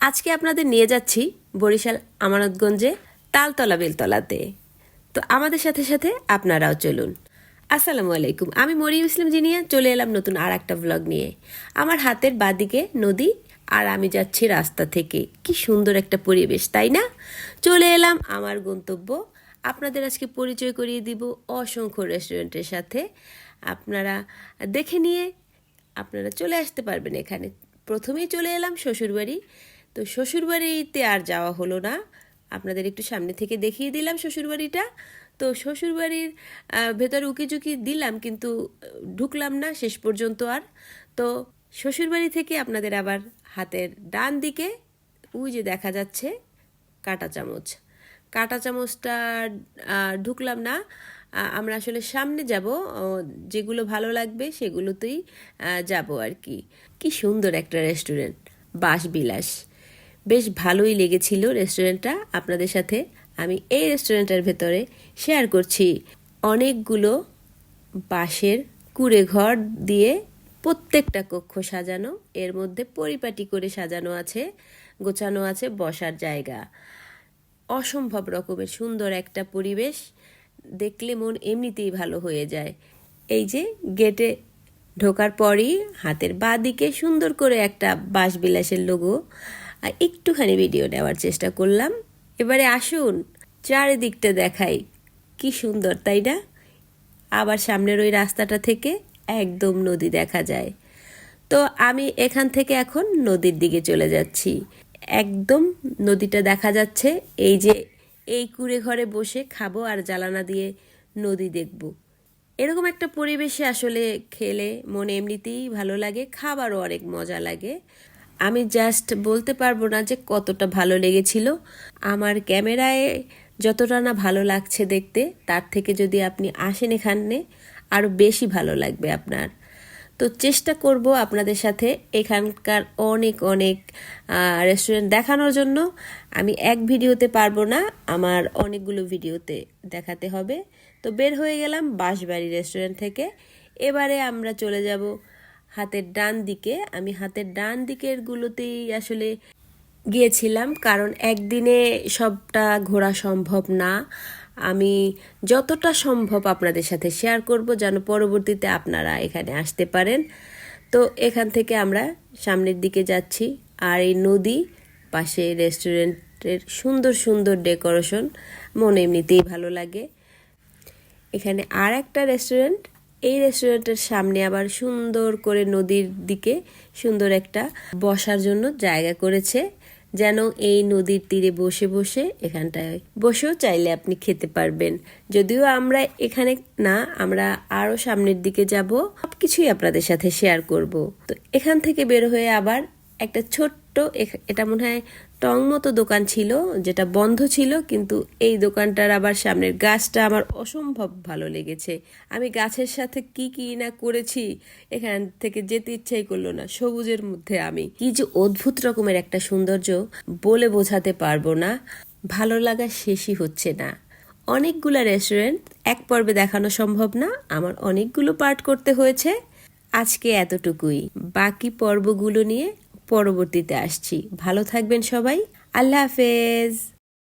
আজকে আপনাদের নিয়ে যাচ্ছি বরিশাল আমানতগঞ্জে তালতলা বেলতলাতে। তো আমাদের সাথে সাথে আপনারাও চলুন। আসসালামু আলাইকুম, আমি মরিয়ম ইসলাম জিনিয়া, চলে এলাম নতুন আর একটা ব্লগ নিয়ে। আমার হাতের বাদিকে নদী আর আমি যাচ্ছি রাস্তা থেকে। কি সুন্দর একটা পরিবেশ, তাই না? চলে এলাম আমার গন্তব্য। আপনাদের আজকে পরিচয় করিয়ে দিব অসংখ্য রেস্টুরেন্টের সাথে। আপনারা দেখে নিয়ে আপনারা চলে আসতে পারবেন এখানে। প্রথমেই চলে এলাম শ্বশুরবাড়ি। তো শ্বশুরবাড়িতে আর যাওয়া হলো না। আপনাদের একটু সামনে থেকে দেখিয়ে দিলাম শ্বশুরবাড়িটা। তো শ্বশুরবাড়ির ভেতরে উকিঝুঁকি দিলাম কিন্তু ঢুকলাম না শেষ পর্যন্ত আর। তো শ্বশুরবাড়ি থেকে আপনাদের আবার হাতের ডান দিকে, ওই যে দেখা যাচ্ছে, কাঁটা চামচ। কাঁটা চামচটা ঢুকলাম না। আমরা আসলে সামনে যাব যেগুলো ভালো লাগবে সেগুলোতেই যাব আর কি। কি সুন্দর একটা রেস্টুরেন্ট বাসবিলাস বেশ ভালোই লেগেছিল রেস্টুরেন্টটা আপনাদের সাথে আমি এই রেস্টুরেন্টের ভেতরে শেয়ার করছি। অনেকগুলো বাঁশের কুড়ে ঘর দিয়ে প্রত্যেকটা কক্ষ সাজানো, এর মধ্যে পরিপাটি করে সাজানো আছে, গোছানো আছে, বসার জায়গা। অসম্ভব রকমের সুন্দর একটা পরিবেশ, দেখলে মন এমনিতেই ভালো হয়ে যায়। এই যে গেটে ঢোকার পরই হাতের বাঁ দিকে সুন্দর করে একটা বাঁশবিলাসের লোগো আর একটুখানি ভিডিও নেওয়ার চেষ্টা করলাম। এবারে আসুন, চারিদিকটা দেখাই। কি সুন্দর, তাই না? আবার সামনের ওই রাস্তাটা থেকে একদম নদী দেখা যায়। তো আমি এখান থেকে এখন নদীর দিকে চলে যাচ্ছি। একদম নদীটা দেখা যাচ্ছে, এই যে এই কুড়ে ঘরে বসে খাব আর জ্বালানা দিয়ে নদী দেখব। এরকম একটা পরিবেশে আসলে খেলে মনে এমনিতেই ভালো লাগে, খাবারও অনেক মজা লাগে। আমি জাস্ট বলতে পারব না যে কতটা ভালো লেগেছিল। আমার ক্যামেরায় যতটা না ভালো লাগছে দেখতে, তার থেকে যদি আপনি আসেন এখানে আরও বেশি ভালো লাগবে আপনার। তো চেষ্টা করব আপনাদের সাথে এখানকার অনেক অনেক রেস্টুরেন্ট দেখানোর জন্য। আমি এক ভিডিওতে পারব না, আমার অনেকগুলো ভিডিওতে দেখাতে হবে। তো বের হয়ে গেলাম বাঁশবাড়ি রেস্টুরেন্ট থেকে। এবারে আমরা চলে যাব হাতের ডান দিকে। আমি হাতের ডান দিকের গুলোতেই আসলে গিয়েছিলাম, কারণ একদিনে সবটা ঘোরা সম্ভব না। আমি যতটা সম্ভব আপনাদের সাথে শেয়ার করব, যেন পরবর্তীতে আপনারা এখানে আসতে পারেন। তো এখান থেকে আমরা সামনের দিকে যাচ্ছি, আর এই নদী পাশে রেস্টুরেন্টের সুন্দর সুন্দর ডেকোরেশন মনে এমনিতেই ভালো লাগে। এখানে আর একটা রেস্টুরেন্ট এই রেস্টুরেন্টের সামনে আবার সুন্দর করে নদীর দিকে সুন্দর একটা বসার জন্য জায়গা করেছে, যেন এই নদীর তীরে বসে বসে এখানটায় বসেও চাইলে আপনি খেতে পারবেন। যদিও আমরা এখানে না, আমরা আরও সামনের দিকে যাব, সবকিছুই আপনাদের সাথে শেয়ার করব। তো এখান থেকে বের হয়ে আবার একটা ছোট্ট এটা মনে হয় টং মতো দোকান ছিল, যেটা বন্ধ ছিল, কিন্তু এই দোকানটার আবার সামনের গাছটা আমার অসম্ভব ভালো লেগেছে। আমি গাছের সাথে কি কি না করেছি, এখান থেকে যেতে ইচ্ছাই করল না। সবুজের মধ্যে আমি। কি যে অদ্ভুত রকমের একটা সৌন্দর্য বলে বোঝাতে পারব না। ভালো লাগা শেষই হচ্ছে না। অনেকগুলো রেস্টুরেন্ট এক পর্বে দেখানো সম্ভব না, আমার অনেকগুলো পার্ট করতে হয়েছে। আজকে এতটুকুই। বাকি পর্বগুলো নিয়ে পরবর্তীতে আসছি। ভালো থাকবেন সবাই। আল্লাহ হাফেজ।